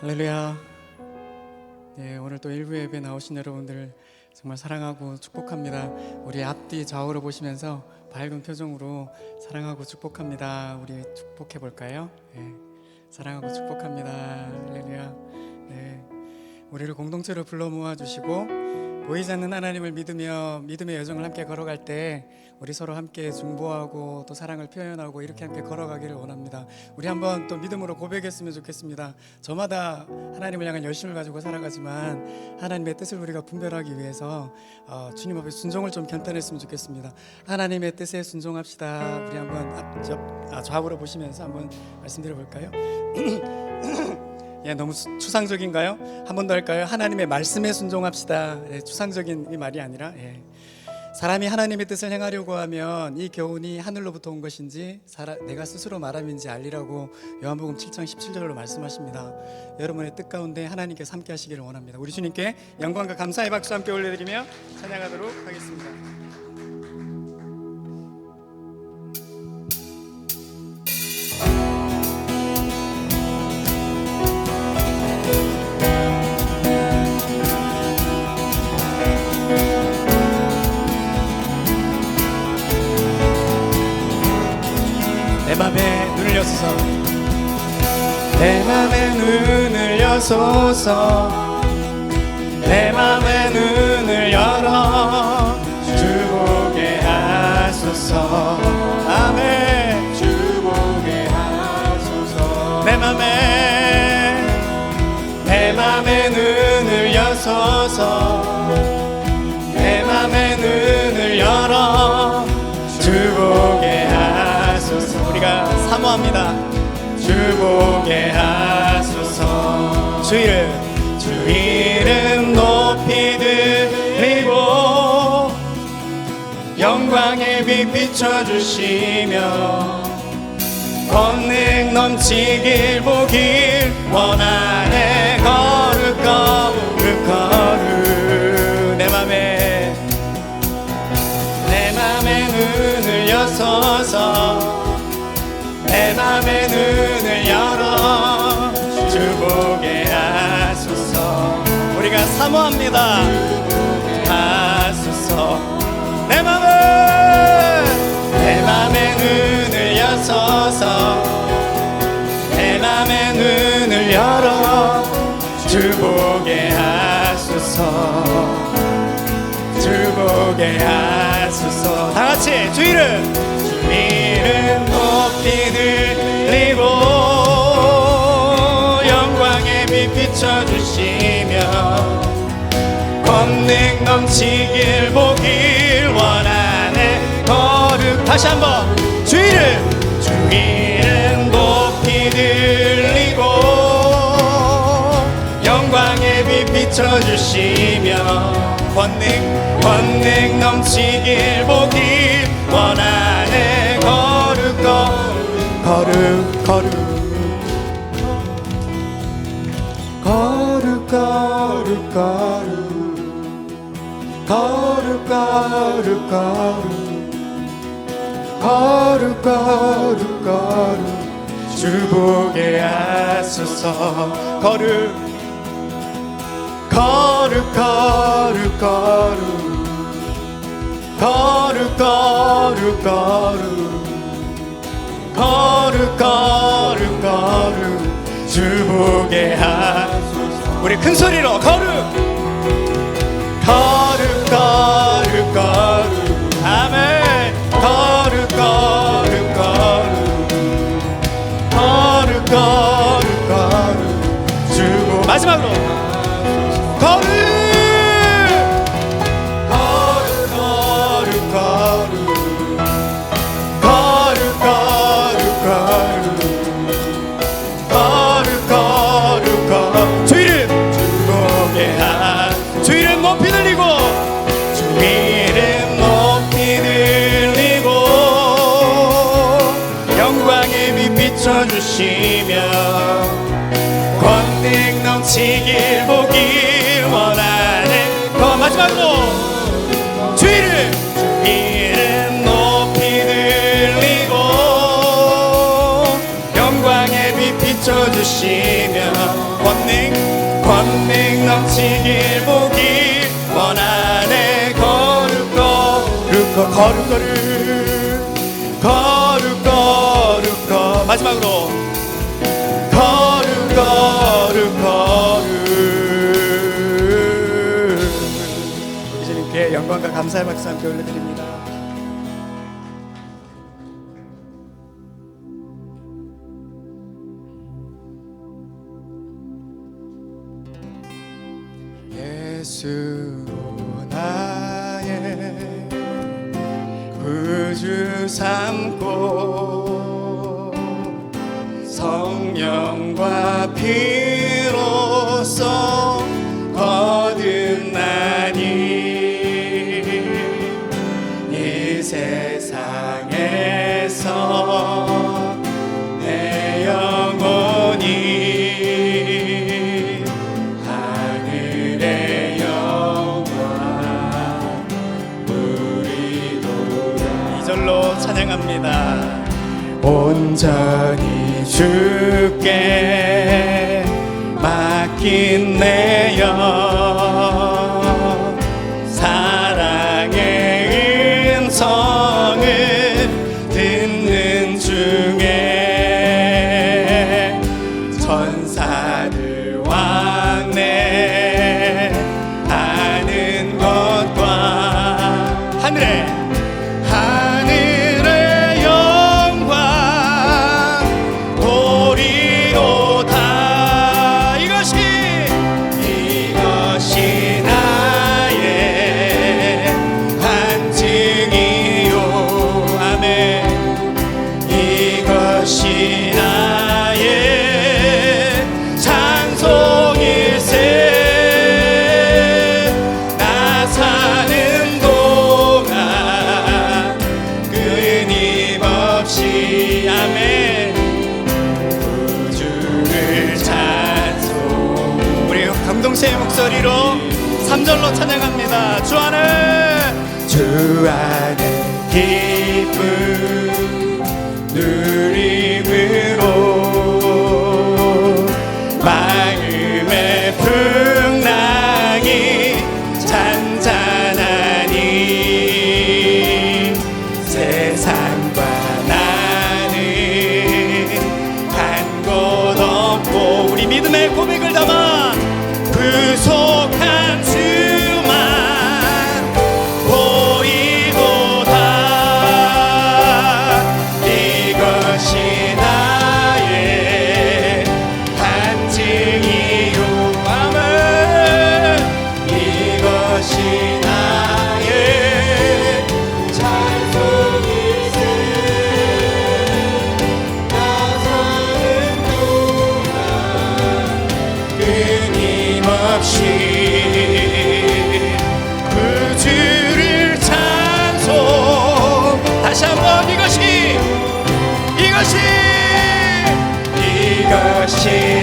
할렐루야. 네, 오늘 또 일부 예배 나오신 여러분들 정말 사랑하고 축복합니다. 우리 앞뒤 좌우로 보시면서 밝은 표정으로 사랑하고 축복합니다. 우리 축복해 볼까요? 네, 사랑하고 축복합니다. 할렐루야. 네, 우리를 공동체로 불러 모아 주시고 보이지 않는 하나님을 믿으며 믿음의 여정을 함께 걸어갈 때 우리 서로 함께 중보하고 또 사랑을 표현하고 이렇게 함께 걸어가기를 원합니다. 우리 한번 또 믿음으로 고백했으면 좋겠습니다. 저마다 하나님을 향한 열심을 가지고 살아가지만 하나님의 뜻을 우리가 분별하기 위해서 어, 주님 앞에 순종을 좀 견뎌냈으면 좋겠습니다. 하나님의 뜻에 순종합시다. 우리 한번 앞, 옆, 아, 좌우로 보시면서 한번 말씀드려 볼까요? 예, 너무 수- 추상적인가요? 한 번 더 할까요? 하나님의 말씀에 순종합시다. 예, 추상적인 이 말이 아니라 예. 사람이 하나님의 뜻을 행하려고 하면 이 교훈이 하늘로부터 온 것인지 내가 스스로 말함인지 알리라고 요한복음 7장 17절로 말씀하십니다. 여러분의 뜻 가운데 하나님께서 함께 하시기를 원합니다. 우리 주님께 영광과 감사의 박수 함께 올려드리며 찬양하도록 하겠습니다. 여소서 내 맘에 눈을 열어 주보게 하소서. 아멘. 주보게 하소서. 내 맘에 내 맘에 눈을 여소서. 내 맘에 눈을 열어 주보게 하소서. 우리가 사모합니다. 주보게 하소서 주 이름 주 이름 높이 들리고 영광의 빛 비춰주시며 권능 넘치길 보길 원하네. 거룩 거룩 거룩. 내 맘에 내 맘에 눈을 여서서 사모합니다. 하소서. 내 맘에 내 맘에 눈을 여서서. 내 맘에 눈을 열어 주 보게 하소서. 주 보게 하소서. 다 같이 주 이름 주이 권능 넘치길 보길 원하네. 거룩 다시 한번. 주 이름 주 이름 높이 들리고 영광의 빛 비춰주시며 권능 권능 넘치길 보길 원하네. 거룩 거룩 거룩 거룩 거룩 거룩 거룩 거룩 거룩 거룩 주보게 하소서 거룩 거룩 거룩 거룩 거룩 거룩 거룩 거룩 거룩 거룩 주 보게 하소서 우리 큰 소리로 거룩 거룩 マグロ 지길 보기 원하네. 더 마지막으로 주의를 주 이름 높이 들리고 영광의 빛 비춰주시며 권능 권능 넘치길 보기 원하네. 거룩 거룩 거룩 거룩 거룩 영광과 감사의 박수 함께 올려드립니다. 예수 나의 구주 삼고 온전히 주께 맡긴 내 영. 절로 찬양합니다. 주 안에 주 안에 기쁨 누림으로 주님 없이 그 주를 찬송. 다시 한번 이것이 이것이 이것이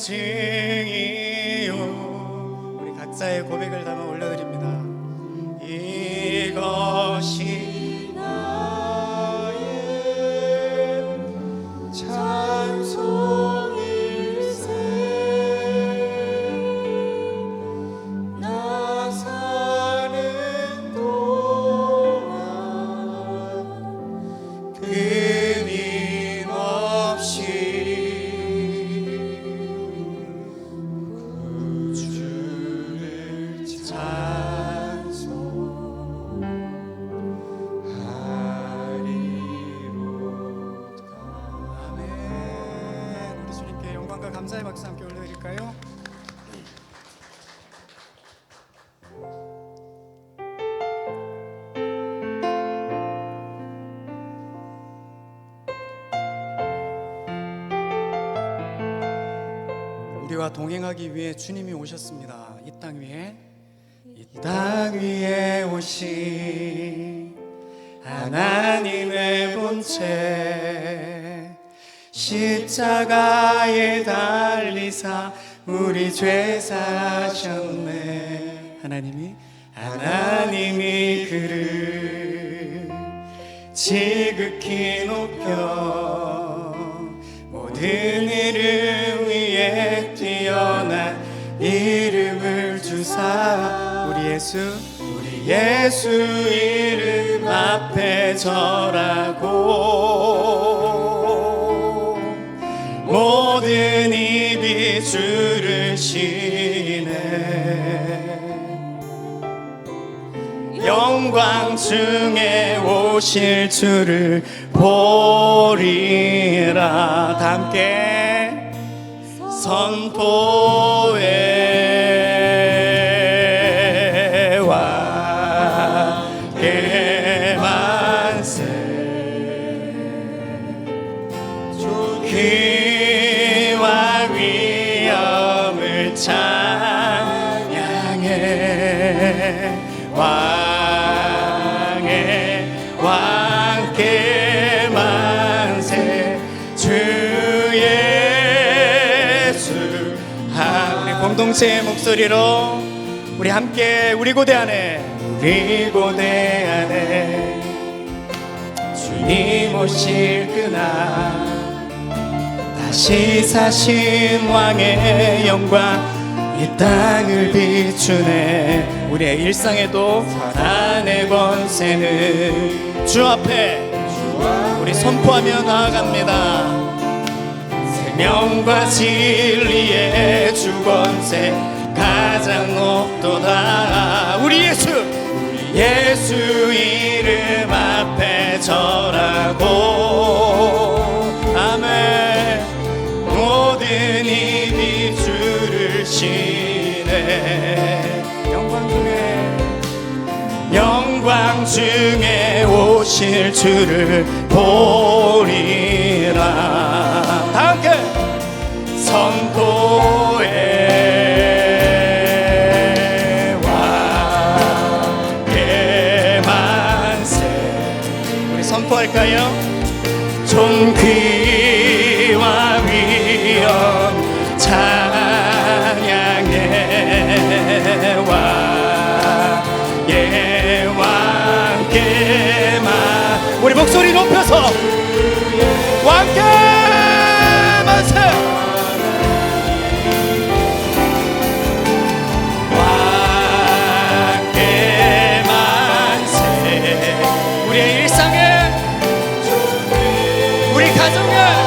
증이요. 우리 각자의 고백을 담아 올려드립니다. 우리와 동행하기 위해 주님이 오셨습니다. 이 땅 위에 이 땅 위에 오신 하나님의 본체 십자가에 달리사 우리 죄 사셨네 하나님이 하나님이 그를 지극히 높여 모든 뛰어난 이름을 주사 우리 예수 우리 예수 이름 앞에 절하고 모든 입이 주를 시네 영광 중에 오실 주를 보리라. 다 함께 선포해 와 개만세. 귀와 위엄을 찬양해 공동체의 목소리로 우리 함께 우리 고대 안에 우리 고대 안에 주님 오실 그날 다시 사신 왕의 영광 이 땅을 비추네. 우리의 일상에도 사단의 권세는 주 앞에 우리 선포하며 나아갑니다. 생 명과 진리의 주 권세 가장 높도다. 우리 예수! 우리 예수 이름 앞에 절하고. 아멘. 모든 입이 주를 시네 영광 중에 영광 중에 오실 주를 보리 존귀와 위엄 찬양해 왕의 왕께 만. 우리 목소리 높여서 우리 가